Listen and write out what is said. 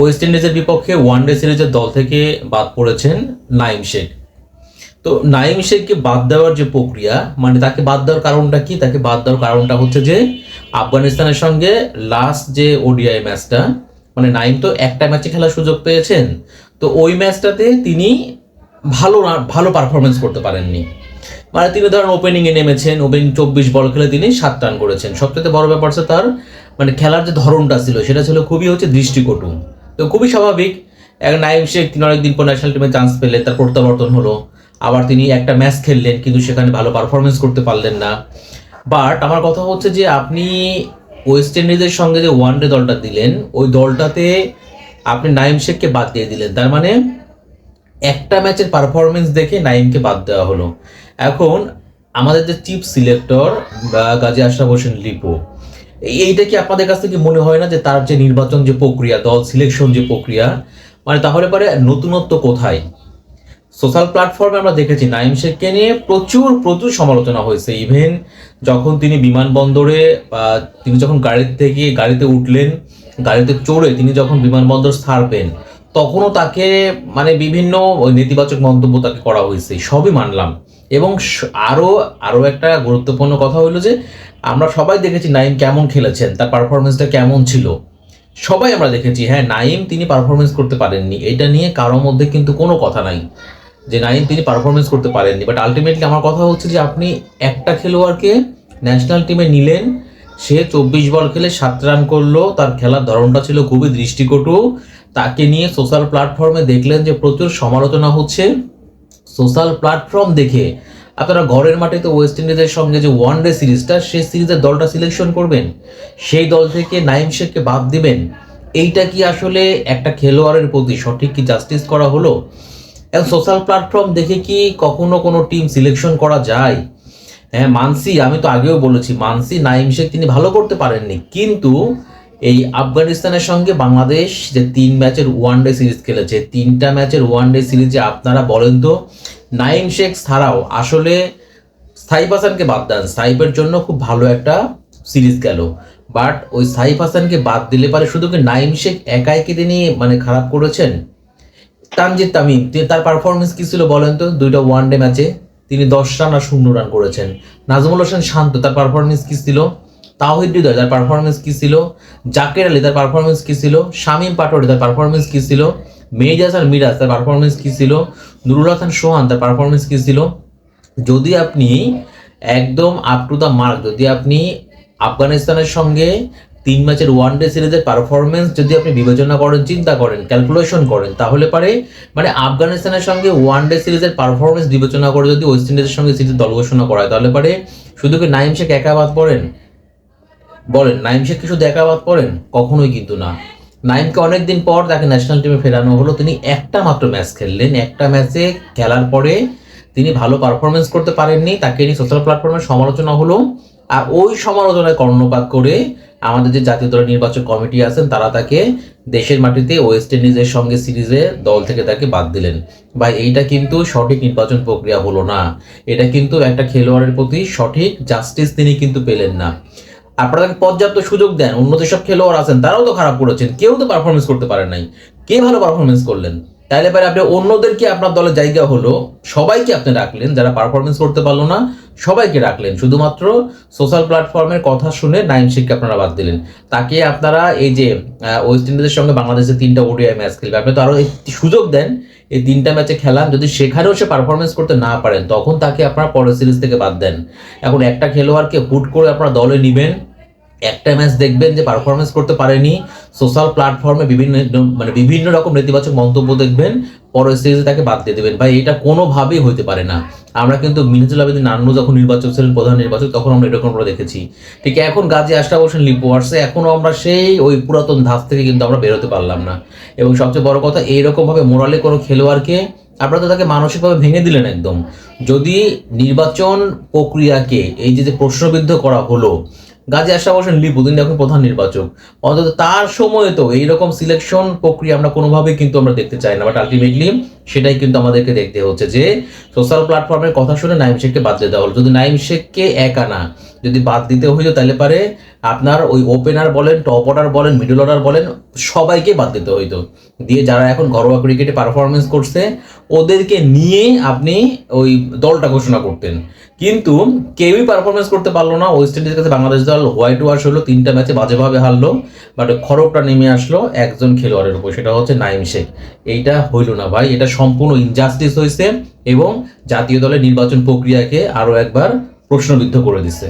West ইন্ডিজের বিপক্ষে one day সিরিজের দল থেকে বাদ পড়েছেন নাইম শেখ। তো নাইম শেখকে বাদ দেওয়ার যে প্রক্রিয়া মানে তাকে বাদ দেওয়ার কারণটা কি? তাকে বাদ দেওয়ার কারণটা হচ্ছে যে, আফগানিস্তানের সঙ্গে লাস্ট যে ওডিআই ম্যাচটা মানে নাইম তো একটা ম্যাচে খেলার সুযোগ পেয়েছেন, তো ওই ম্যাচটাতে তিনি ভালো ভালো পারফরমেন্স করতে পারেননি। মানে তিনি ধরেন ওপেনিংয়ে নেমেছেন ওপেনিং চব্বিশ বল খেলে তিনি সাত রান করেছেন। সবচেয়ে বড় ব্যাপার হচ্ছে তার মানে খেলার যে ধরনটা ছিল, সেটা ছিল খুবই হচ্ছে দৃষ্টিকটু। তো খুবই স্বাভাবিক। এক নাইম শেখ, তিনি অনেকদিন পর ন্যাশনাল টিমে চান্স পেলে, তার প্রত্যাবর্তন হলো। আবার তিনি একটা ম্যাচ খেললেন, কিন্তু সেখানে ভালো পারফরমেন্স করতে পারলেন না। বাট আমার কথা হচ্ছে যে, আপনি ওয়েস্ট ইন্ডিজের সঙ্গে যে ওয়ানডে দলটা দিলেন, ওই দলটাতে আপনি নাইম শেখকে বাদ দিয়ে দিলেন। তার মানে একটা ম্যাচের পারফরমেন্স দেখে নাইমকে বাদ দেওয়া হলো। এখন আমাদের যে চিফ সিলেক্টর গাজী আশরাফ হোসেন লিপো এইটা কি আপনাদের কাছ থেকে মনে হয় না যে তার যে নির্বাচন যে প্রক্রিয়া, দল সিলেকশন যে প্রক্রিয়া মানে তাহলে পরে নতুনত্ব কোথায়? সোশ্যাল প্ল্যাটফর্মে আমরা দেখেছি নাইম শেখকে নিয়ে প্রচুর প্রচুর সমালোচনা হয়েছে। ইভেন যখন তিনি বিমানবন্দরে তিনি যখন গাড়ি থেকে গাড়িতে উঠলেন, গাড়িতে চড়ে তিনি যখন বিমানবন্দর ছাড়বেন, তখনও তাকে মানে বিভিন্ন নেতিবাচক মন্তব্য তাকে করা হয়েছে। সবই মানলাম। এবং স- আরও আরও একটা গুরুত্বপূর্ণ কথা হলো যে, আমরা সবাই দেখেছি নাইম কেমন খেলেছেন, তার পারফরমেন্সটা কেমন ছিল। সবাই আমরা দেখেছি হ্যাঁ নাইম তিনি পারফরমেন্স করতে পারেননি। এটা নিয়ে কারোর মধ্যে কিন্তু কোনো কথা নাই যে নাইম তিনি পারফরমেন্স করতে পারেননি। বাট আলটিমেটলি আমার কথা হচ্ছে যে, আপনি একটা খেলোয়াড়কে ন্যাশনাল টিমে নিলেন, সে চব্বিশ বল খেলে সাত রান করল, তার খেলার ধরনটা ছিল খুবই দৃষ্টিকটু। তাকে নিয়ে সোশ্যাল প্ল্যাটফর্মে দেখলেন যে, প্রচুর সমালোচনা হচ্ছে। সোশ্যাল প্ল্যাটফর্ম দেখে আপনারা ঘরের মাটিতে ওয়েস্ট ইন্ডিজের সঙ্গে যে ওয়ান ডে সিরিজটা, সেই সিরিজের দলটা সিলেকশন করবেন। সেই দল থেকে নাইম শেখকে বাদ দিবেন। এইটা কি আসলে একটা খেলোয়াড়ের প্রতি সঠিক কি জাস্টিস করা হলো? এখন সোশ্যাল প্ল্যাটফর্ম দেখে কি কখনো কোনো টিম সিলেকশন করা যায়? হ্যাঁ মানসি, আমি তো আগেও বলেছি, মানসি, নাইম শেখ তিনি ভালো করতে পারেননি। কিন্তু এই আফগানিস্তানের সঙ্গে বাংলাদেশ যে তিন ম্যাচের ওয়ান ডে সিরিজ খেলেছে, তিনটা ম্যাচের ওয়ান ডে সিরিজে আপনারা বলেন তো নাইম শেখ ছাড়াও আসলে সাইফ হাসানকে বাদ দেন। সাইফের জন্য খুব ভালো একটা সিরিজ গেল। বাট ওই সাইফ হাসানকে বাদ দিলে পারে শুধু কি নাইম শেখ একাই কি তিনি মানে খারাপ করেছেন? তানজিদ তামিম তার পারফরমেন্স কি ছিল বলেন তো? দুইটা ওয়ান ডে ম্যাচে তিনি দশ রান আর শূন্য রান করেছেন। নাজমুল হোসেন শান্ত, তার পারফরমেন্স কি ছিল? তাওহিদ হৃদয় তার পারফরমেন্স কি ছিল? জাকের আলী, তার পারফরমেন্স কি ছিল? শামীম পাটোয়ারি, তার পারফরমেন্স কি ছিল? মেজ হাসান মিরাজ, তার পারফরমেন্স কি ছিল? নুরুল হাসান সোহান, তার পারফরমেন্স কি ছিল? যদি আপনি একদম আপ টু দ্য মার্ক যদি আপনি আফগানিস্তানের সঙ্গে তিন ম্যাচের ওয়ান ডে সিরিজের পারফরমেন্স যদি আপনি বিবেচনা করেন, চিন্তা করেন ক্যালকুলেশন করেন, তাহলে পারে মানে আফগানিস্তানের সঙ্গে ওয়ান ডে সিরিজের পারফরমেন্স বিবেচনা করে যদি ওয়েস্ট ইন্ডিজের সঙ্গে সিরিজ দল ঘোষণা করা হয় তাহলে পারে, শুধু কি নাইম শেখ একা বাদ পড়েন? বলেন নাইম শেখ কি শুধু একা বাদ পড়েন কখনোই কিন্তু না। নাইমকে অনেকদিন পর তাকে ন্যাশনাল টিমে ফেরানো হলো। তিনি একটা মাত্র ম্যাচ খেললেন। একটা ম্যাচে খেলার পরে তিনি ভালো পারফরমেন্স করতে পারেননি। তাকে নিয়ে সোশ্যাল প্ল্যাটফর্মে সমালোচনা হলো। আর ওই সমালোচনায় কর্ণপাত করে আমাদের যে জাতীয় দলের নির্বাচক কমিটি আছেন, তারা তাকে দেশের মাটিতে ওয়েস্ট ইন্ডিজের সঙ্গে সিরিজে দল থেকে তাকে বাদ দিলেন। বা এইটা কিন্তু সঠিক নির্বাচন প্রক্রিয়া হলো না। এটা কিন্তু একটা খেলোয়াড়ের প্রতি সঠিক জাস্টিস তিনি কিন্তু পেলেন না। আপনারা তাকে পর্যাপ্ত সুযোগ দেন অন্য যেসব খেলোয়াড় আছেন, তারাও তো খারাপ করেছেন, কেউ তো পারফরমেন্স করতে পারে নাই। কে ভালো পারফরমেন্স করলেন? তাইলে পরে আপনি অন্যদেরকে আপনার দলের জায়গা হলো, সবাইকে আপনি রাখলেন, যারা পারফরমেন্স করতে পারল না, সবাইকে রাখলেন। শুধুমাত্র সোশ্যাল প্ল্যাটফর্মের কথা শুনে নাইম শেখকে আপনারা বাদ দিলেন। তাকে আপনারা এই যে ওয়েস্ট ইন্ডিজের সঙ্গে বাংলাদেশের তিনটা ওডিআই ম্যাচ খেলবে, আপনি তো আরও একটি সুযোগ দেন এই তিনটা ম্যাচে খেলাম যদি সেখানেও সে পারফরমেন্স করতে না পারেন, তখন তাকে আপনারা পরের সিরিজ থেকে বাদ দেন। এখন একটা খেলোয়াড়কে হুট করে আপনারা দলে নেবেন, একটা ম্যাচ দেখবেন যে পারফরমেন্স করতে পারেনি সোশ্যাল প্ল্যাটফর্মে বিভিন্ন মানে বিভিন্ন রকম নেতিবাচক মন্তব্য দেখবেন, পরের সিরিজে তাকে বাদ দিয়ে দেবেন। ভাই, এটা কোনোভাবেই হতে পারে না। আমরা কিন্তু মিনাজুল আবেদিন নান্নু যখন নির্বাচক ছিলেন, প্রধান নির্বাচক, তখন আমরা এরকম করে দেখেছি। ঠিক এখন গাজী আশরাফ হোসেন লিপু আসছে এখনও আমরা সেই ওই পুরাতন ধাপ থেকে কিন্তু আমরা বেরোতে পারলাম না। এবং সবচেয়ে বড় কথা, এইরকমভাবে মোরালে কোনো খেলোয়াড়কে আপনারা তো তাকে মানসিকভাবে ভেঙে দিলেন একদম। যদি নির্বাচন প্রক্রিয়াকে, এই যে প্রশ্নবিদ্ধ করা হলো গাজী আশরাফ হোসেন লিপু, তিনি এখন প্রধান নির্বাচক। অন্তত তার সময়ে তো এইরকম সিলেকশন প্রক্রিয়া আমরা কোনোভাবেই কিন্তু আমরা দেখতে চাই না। বাট আলটিমেটলি সেটাই কিন্তু আমাদেরকে দেখতে হচ্ছে যে সোশ্যাল প্ল্যাটফর্মের কথা শুনে নাইম শেখকে বাদ দিয়ে দেওয়া হলো। যদি নাইম শেখকে একা না যদি বাদ দিতে হইতো তাহলে পারে আপনার ওই ওপেনার বলেন টপ অর্ডার বলেন মিডল অর্ডার বলেন, সবাইকে বাদ দিতে হইতো। দিয়ে যারা এখন ঘরোয়া ক্রিকেটে পারফরমেন্স করছে, ওদেরকে নিয়ে আপনি ওই দলটা ঘোষণা করতেন। কিন্তু কেউই পারফরমেন্স করতে পারল না। ওয়েস্ট ইন্ডিজের কাছে বাংলাদেশ দল হোয়াইট ওয়াশ হলো, তিনটা ম্যাচে বাজেভাবে হারলো বাট খড়কটা নেমে আসলো একজন খেলোয়াড়ের উপর, সেটা হচ্ছে নাইম শেখ। এইটা হইল না ভাই, এটা সম্পূর্ণ ইনজাস্টিস হয়েছে এবং জাতীয় দলের নির্বাচন প্রক্রিয়াকে আরও একবার প্রশ্নবিদ্ধ করে দিছে।